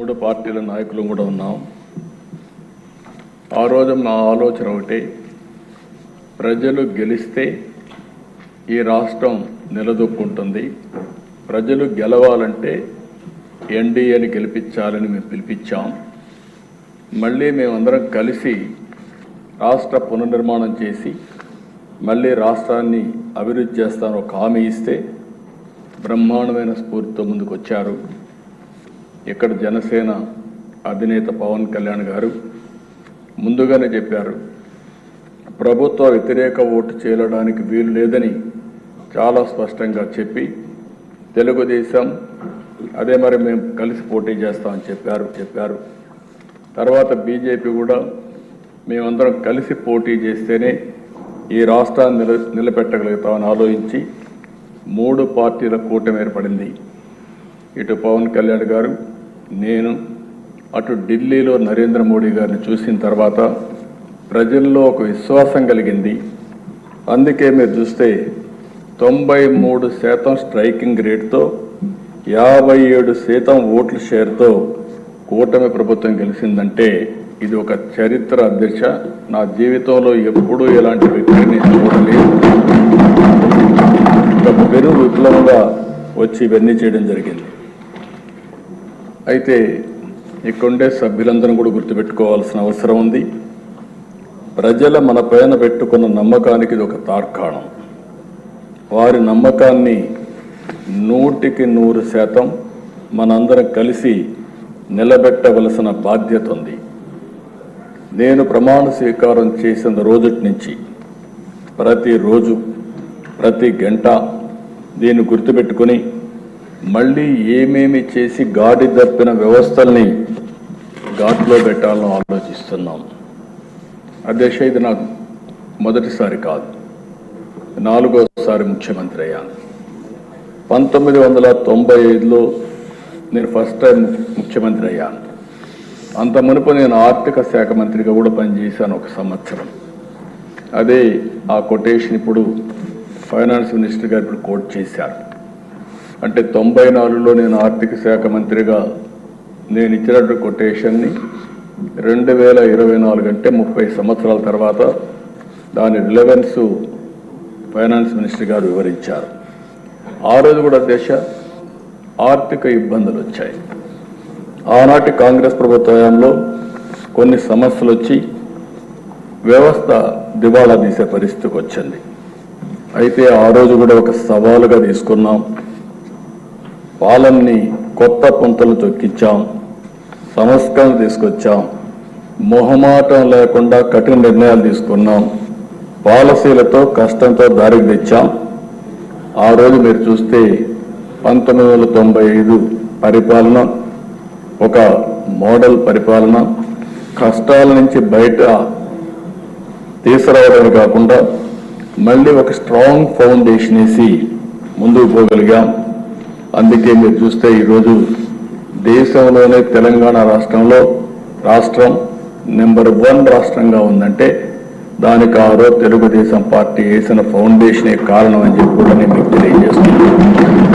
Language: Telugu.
మూడు పార్టీల నాయకులు కూడా ఉన్నాం. ఆ రోజు నా ఆలోచన ఒకటి ప్రజలు గెలిస్తే ఈ రాష్ట్రం నిలదొక్కుంటుంది. ప్రజలు గెలవాలంటే ఎన్డీఏని గెలిపించాలని మేము పిలిపించాం. మళ్ళీ మేమందరం కలిసి రాష్ట్ర పునర్నిర్మాణం చేసి మళ్ళీ రాష్ట్రాన్ని అభివృద్ధి చేస్తాను ఒక హామీ ఇస్తే బ్రహ్మాండమైన స్ఫూర్తితో ముందుకు వచ్చారు ఇక్కడ జనసేన అధినేత పవన్ కళ్యాణ్ గారు ముందుగానే చెప్పారు ప్రభుత్వ వ్యతిరేక ఓటు చేయడానికి వీలు లేదని చాలా స్పష్టంగా చెప్పి తెలుగుదేశం అదే మరి మేము కలిసి పోటీ చేస్తామని చెప్పారు చెప్పారు. తర్వాత బీజేపీ కూడా మేమందరం కలిసి పోటీ చేస్తేనే ఈ రాష్ట్రాన్ని నిల నిలబెట్టగలుగుతామని ఆలోచించి మూడు పార్టీల కూటమి ఏర్పడింది. ఇటు పవన్ కళ్యాణ్ గారు నేను అటు ఢిల్లీలో నరేంద్ర మోడీ గారిని చూసిన తర్వాత ప్రజల్లో ఒక విశ్వాసం కలిగింది. అందుకే మీరు చూస్తే తొంభై మూడు శాతం స్ట్రైకింగ్ రేట్తో యాభై ఏడు శాతం ఓట్ల షేర్తో కూటమి ప్రభుత్వం గెలిచిందంటే ఇది ఒక చరిత్ర అధ్యక్ష. నా జీవితంలో ఎప్పుడూ ఇలాంటి వ్యక్తిని చూడలేదు. ఒక పెను విప్లవంగా వచ్చి ఇవన్నీ చేయడం జరిగింది. అయితే ఇక్కడుండే సభ్యులందరం కూడా గుర్తుపెట్టుకోవాల్సిన అవసరం ఉంది. ప్రజల మన పైన పెట్టుకున్న నమ్మకానికి ఇది ఒక తార్కాణం. వారి నమ్మకాన్ని నూటికి నూరు శాతం మనందరం కలిసి నిలబెట్టవలసిన బాధ్యత ఉంది. నేను ప్రమాణ స్వీకారం చేసిన రోజుటి నుంచి ప్రతిరోజు ప్రతి గంట దీన్ని గుర్తుపెట్టుకొని మళ్ళీ ఏమేమి చేసి గాడి తప్పిన వ్యవస్థల్ని ఘాట్లో పెట్టాలని ఆలోచిస్తున్నాం. అధ్యక్ష ఇది నాకు మొదటిసారి కాదు. నాలుగోసారి ముఖ్యమంత్రి అయ్యాను. పంతొమ్మిది వందల తొంభై ఐదులో నేను ఫస్ట్ టైం ముఖ్యమంత్రి అయ్యాను. అంత మునుపు నేను ఆర్థిక శాఖ మంత్రిగా కూడా పనిచేశాను ఒక సంవత్సరం. అదే ఆ కొటేషన్ ఇప్పుడు ఫైనాన్స్ మినిస్టర్ గారు ఇప్పుడు కోట్ చేశారు. అంటే తొంభై నాలుగులో నేను ఆర్థిక శాఖ మంత్రిగా నేను ఇచ్చినట్టు కొటేషన్ని రెండు వేల ఇరవై నాలుగు అంటే ముప్పై సంవత్సరాల తర్వాత దాని రిలవెన్స్ ఫైనాన్స్ మినిస్టర్ గారు వివరించారు. ఆ రోజు కూడా దేశ ఆర్థిక ఇబ్బందులు వచ్చాయి. ఆనాటి కాంగ్రెస్ ప్రభుత్వ హయాంలో కొన్ని సమస్యలు వచ్చి వ్యవస్థ దివాళా తీసే పరిస్థితికి వచ్చింది. అయితే ఆ రోజు కూడా ఒక సవాలుగా తీసుకున్నాం. పాలన్ని కొత్త పుంతలు తొక్కించాం సంస్కరణ తీసుకొచ్చాం మొహమాటం లేకుండా కఠిన నిర్ణయాలు తీసుకున్నాం పాలసీలతో కష్టంతో దారికి తెచ్చాం. ఆ రోజు మీరు చూస్తే పంతొమ్మిది వందల తొంభై ఐదు పరిపాలన ఒక మోడల్ పరిపాలన కష్టాల నుంచి బయట తీసుకురావడమే కాకుండా మళ్ళీ ఒక స్ట్రాంగ్ ఫౌండేషన్ వేసి ముందుకు పోగలిగాం. అందుకే మీరు చూస్తే ఈరోజు దేశంలోనే తెలంగాణ రాష్ట్రంలో రాష్ట్రం నెంబర్ వన్ రాష్ట్రంగా ఉందంటే దానికి ఆ రోజు తెలుగుదేశం పార్టీ వేసిన ఫౌండేషనే కారణం అని చెప్పి కూడా నేను మీకు తెలియజేస్తున్నాను.